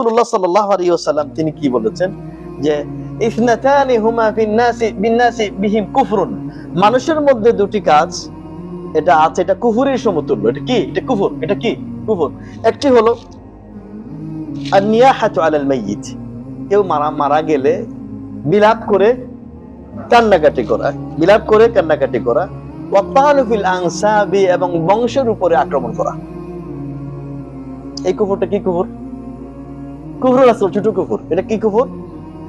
রাসূলুল্লাহ সাল্লাল্লাহু আলাইহি ওয়াসাল্লাম তিনি কি বলেছেন? যে হুমা বিহিম কুফরুন। মানুষের মধ্যে দুটি কাজ, এটা আছে, এটা কুফুরের সমতুল্য। এটা কি? এটা কুফর। এটা কি? কুফর। একটি হলো আলাল মাইয়িত। কেউ মারা মারা গেলে বিলাপ করে কান্নাকাটি করা, বিলাপ করে কান্নাকাটি করা আনসাবি এবং বংশের উপরে আক্রমণ করা। এই কুফরটা কি কুফর? কুফর আসল ছোট কুফর। এটা কি কুফর?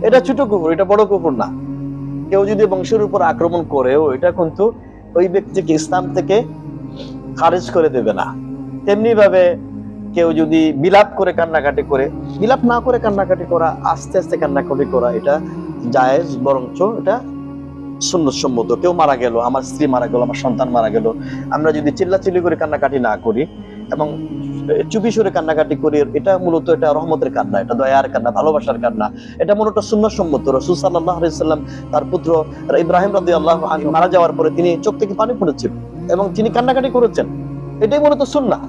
এটা ছোট কুফর, এটা বড় কুফর না। কেউ যদি বংশের উপর আক্রমণ করেও এটা কিন্তু ওই ব্যক্তিকে ইসলাম থেকে খারিজ করে দেবে না। তেমনি ভাবে কেউ যদি বিলাপ করে কান্নাকাটি করে বিলাপ না করে কান্নাকাটি করা, আস্তে আস্তে কান্নাকাটি করা, এটা জায়েজ, বরঞ্চ এটা সুন্নতসম্মত। কেউ মারা গেল, আমার স্ত্রী মারা গেল, আমার সন্তান মারা গেল। আমরা যদি চিল্লাচিল্লি করে কান্নাকাটি না করি এবং চুপি সরে কান্নাকাটি করি, এটা মূলত এটা রহমতের কান্না, এটা দয়ার কান্না, ভালোবাসার কান্না। এটা মূলত সুন্নতসম্মত রসুল সাল্লাহ সাল্লাম তার পুত্র ইব্রাহিম রাদি আল্লাহ মারা যাওয়ার পরে তিনি চোখ থেকে পানি পড়েছিল এবং তিনি কান্নাকাটি করেছেন। এটাই মূলত সুন্না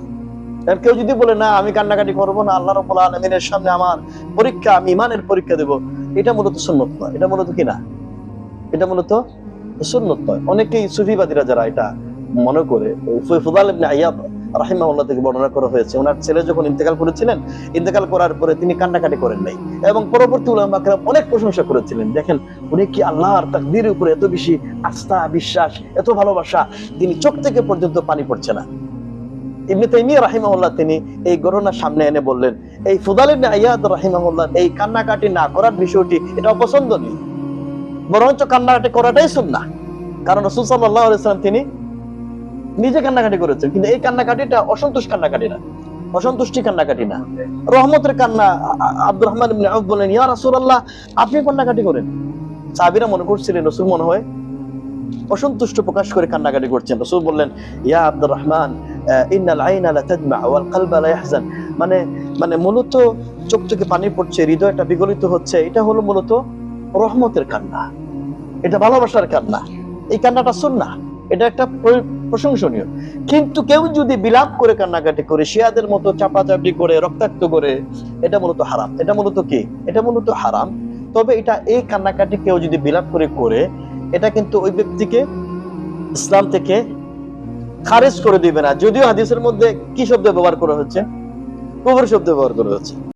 কেউ যদি বলে, না, আমি কান্নাকাটি করব না, আল্লাহ রব্বুল আলমিনের সামনে আমার পরীক্ষা, আমি ইমানের পরীক্ষা দেব, এটা মূলত সুন্নত নয়। এটা মূলত কি না? এটা মূলত সুন্নত নয়। অনেকেই সুফিবাদীরা যারা এটা মনে করে ফুদাল আইয়াদ রাহিমাহুল্লাহ থেকে বর্ণনা করা হয়েছে। ওনার ছেলে যখন ইন্তেকাল করেছিলেন, ইন্তেকাল করার পরে তিনি কান্নাকাটি করেন নাই। এবং পরবর্তী উলামাকেরা অনেক প্রশংসা করেছিলেন। দেখেন, উনি কি আল্লাহর তাকদীরের উপরে এত বেশি আস্থা, বিশ্বাস, এত ভালোবাসা, তিনি চোখ থেকে পর্যন্ত পানি পড়ছে না। ইবনে তাইমিয়া রাহিমাহুল্লাহ তিনি এই ঘটনা সামনে এনে বললেন, এই ফুদাল ইবনে আইয়াদ রাহিমাহুল্লাহ, এই কান্নাকাটি না করার বিষয়টি এটা অপছন্দনীয়। বরঞ্চ কান্নাকাটি করাটাই সুন্নাহ। কারণ রাসূল সাল্লাল্লাহু আলাইহি ওয়াসাল্লাম তিনি নিজে কান্নাকাটি করেছেন কিন্তু এই কান্নাকাটিটা অসন্তোষ কান্নাকাটি না। অসন্তুষ্টি কান্নাকাটি না। রহমতের কান্না আব্দুর রহমান বলেন, ইয়া রাসূলুল্লাহ, আপনি কান্নাকাটি করেন। সাহাবীরা মনে করছিলেন, রাসূল মনে হয় অসন্তুষ্ট প্রকাশ করে কান্নাকাটি করছেন। রাসূল বললেন, ইয়া আব্দুর রহমান ইন্নাল আইনা লা তাদমা ওয়াল কলবা লা ইয়াহজান। মানে মানে মূলত চোখ পানি পড়ছে, হৃদয়টা বিগলিত হচ্ছে, এটা হলো মূলত রহমতের কান্না। এটা ভালোবাসার কান্না। এই কান্নাটা সুন্নাহ। এটা একটা প্রশংসনীয়। কিন্তু কেউ যদি বিলাপ করে কান্নাকাটি করে, শিয়াদের মতো চাপাচাপি করে, রক্তাক্ত করে, এটা মূলত হারাম। এটা মূলত কি? এটা মূলত হারাম। তবে এটা এই কান্নাকাটি কেউ যদি বিলাপ করে করে, এটা কিন্তু ওই ব্যক্তিকে ইসলাম থেকে খারেজ করে দিবে না। যদিও হাদিসের মধ্যে কি শব্দ ব্যবহার করা হচ্ছে? কুবর শব্দ ব্যবহার করা হচ্ছে।